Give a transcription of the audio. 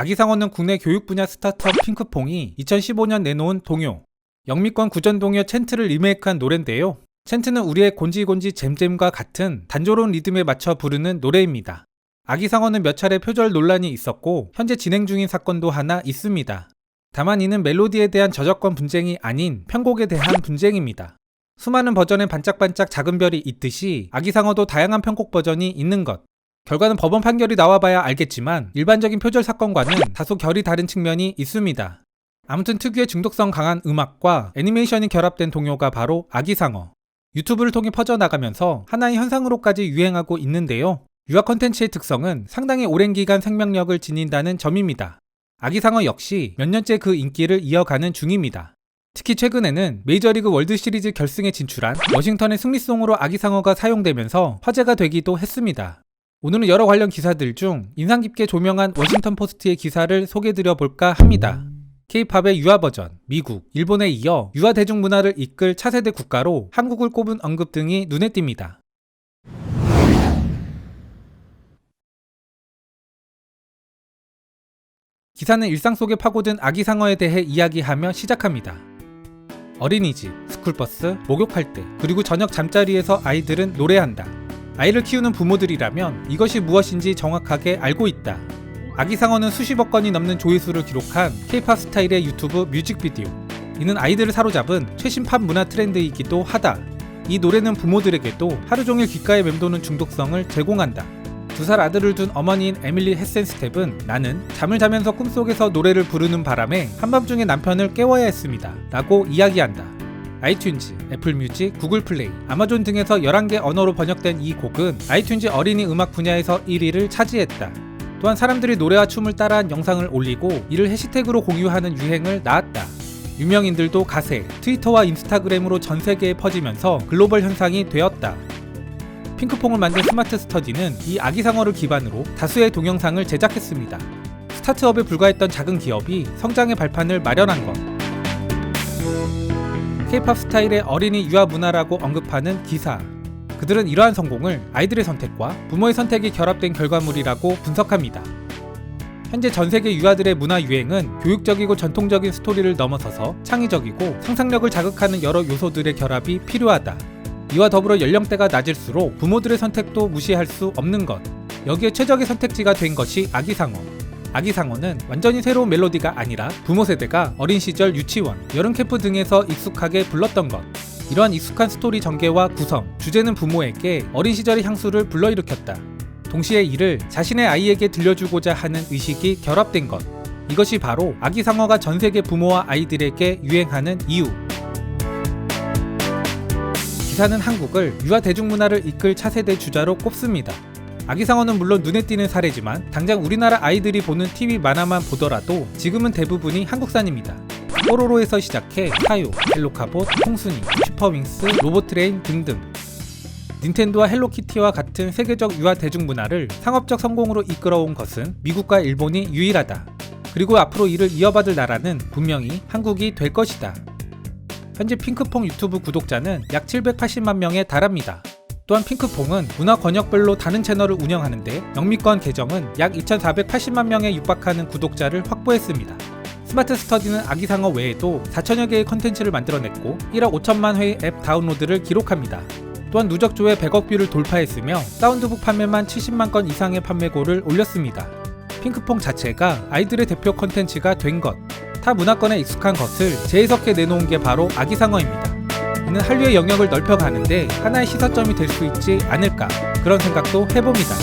아기상어는 국내 교육 분야 스타트업 핑크퐁이 2015년 내놓은 동요, 영미권 구전 동요 챈트를 리메이크한 노래인데요. 챈트는 우리의 곤지곤지 잼잼과 같은 단조로운 리듬에 맞춰 부르는 노래입니다. 아기상어는 몇 차례 표절 논란이 있었고 현재 진행 중인 사건도 하나 있습니다. 다만 이는 멜로디에 대한 저작권 분쟁이 아닌 편곡에 대한 분쟁입니다. 수많은 버전의 반짝반짝 작은 별이 있듯이 아기상어도 다양한 편곡 버전이 있는 것. 결과는 법원 판결이 나와봐야 알겠지만 일반적인 표절 사건과는 다소 결이 다른 측면이 있습니다. 아무튼 특유의 중독성 강한 음악과 애니메이션이 결합된 동요가 바로 아기상어. 유튜브를 통해 퍼져나가면서 하나의 현상으로까지 유행하고 있는데요. 유아 컨텐츠의 특성은 상당히 오랜 기간 생명력을 지닌다는 점입니다. 아기상어 역시 몇 년째 그 인기를 이어가는 중입니다. 특히 최근에는 메이저리그 월드 시리즈 결승에 진출한 워싱턴의 승리송으로 아기상어가 사용되면서 화제가 되기도 했습니다. 오늘은 여러 관련 기사들 중 인상 깊게 조명한 워싱턴 포스트의 기사를 소개드려 볼까 합니다. K-팝의 유아 버전, 미국, 일본에 이어 유아 대중 문화를 이끌 차세대 국가로 한국을 꼽은 언급 등이 눈에 띕니다. 기사는 일상 속에 파고든 아기 상어에 대해 이야기하며 시작합니다. 어린이집, 스쿨버스, 목욕할 때, 그리고 저녁 잠자리에서 아이들은 노래한다. 아이를 키우는 부모들이라면 이것이 무엇인지 정확하게 알고 있다. 아기 상어는 수십억 건이 넘는 조회수를 기록한 K-팝 스타일의 유튜브 뮤직비디오. 이는 아이들을 사로잡은 최신 팝 문화 트렌드이기도 하다. 이 노래는 부모들에게도 하루 종일 귓가에 맴도는 중독성을 제공한다. 두 살 아들을 둔 어머니인 에밀리 헤센 스텝은 나는 잠을 자면서 꿈속에서 노래를 부르는 바람에 한밤중에 남편을 깨워야 했습니다. 라고 이야기한다. 아이튠즈, 애플 뮤직, 구글 플레이, 아마존 등에서 11개 언어로 번역된 이 곡은 아이튠즈 어린이 음악 분야에서 1위를 차지했다. 또한 사람들이 노래와 춤을 따라한 영상을 올리고 이를 해시태그로 공유하는 유행을 낳았다. 유명인들도 가세, 트위터와 인스타그램으로 전 세계에 퍼지면서 글로벌 현상이 되었다. 핑크퐁을 만든 스마트 스터디는 이 아기상어를 기반으로 다수의 동영상을 제작했습니다. 스타트업에 불과했던 작은 기업이 성장의 발판을 마련한 것. K-팝 스타일의 어린이 유아 문화라고 언급하는 기사. 그들은 이러한 성공을 아이들의 선택과 부모의 선택이 결합된 결과물이라고 분석합니다. 현재 전 세계 유아들의 문화 유행은 교육적이고 전통적인 스토리를 넘어서서 창의적이고 상상력을 자극하는 여러 요소들의 결합이 필요하다. 이와 더불어 연령대가 낮을수록 부모들의 선택도 무시할 수 없는 것. 여기에 최적의 선택지가 된 것이 아기상어. 아기상어는 완전히 새로운 멜로디가 아니라 부모 세대가 어린 시절 유치원, 여름 캠프 등에서 익숙하게 불렀던 것. 이러한 익숙한 스토리 전개와 구성, 주제는 부모에게 어린 시절의 향수를 불러일으켰다. 동시에 이를 자신의 아이에게 들려주고자 하는 의식이 결합된 것. 이것이 바로 아기상어가 전 세계 부모와 아이들에게 유행하는 이유. 기사는 한국을 유아 대중문화를 이끌 차세대 주자로 꼽습니다. 아기상어는 물론 눈에 띄는 사례지만 당장 우리나라 아이들이 보는 TV 만화만 보더라도 지금은 대부분이 한국산입니다. 뽀로로에서 시작해 타요, 헬로카봇, 홍순이, 슈퍼윙스, 로보트레인 등등 닌텐도와 헬로키티와 같은 세계적 유아 대중문화를 상업적 성공으로 이끌어온 것은 미국과 일본이 유일하다. 그리고 앞으로 이를 이어받을 나라는 분명히 한국이 될 것이다. 현재 핑크퐁 유튜브 구독자는 약 780만 명에 달합니다. 또한 핑크퐁은 문화 권역별로 다른 채널을 운영하는데 영미권 계정은 약 2,480만 명에 육박하는 구독자를 확보했습니다. 스마트 스터디는 아기상어 외에도 4천여 개의 컨텐츠를 만들어냈고 1억 5천만 회의 앱 다운로드를 기록합니다. 또한 누적 조회 100억 뷰를 돌파했으며 사운드북 판매만 70만 건 이상의 판매고를 올렸습니다. 핑크퐁 자체가 아이들의 대표 컨텐츠가 된 것, 타 문화권에 익숙한 것을 재해석해 내놓은 게 바로 아기상어입니다. 이는 한류의 영역을 넓혀가는데 하나의 시사점이 될 수 있지 않을까 그런 생각도 해봅니다.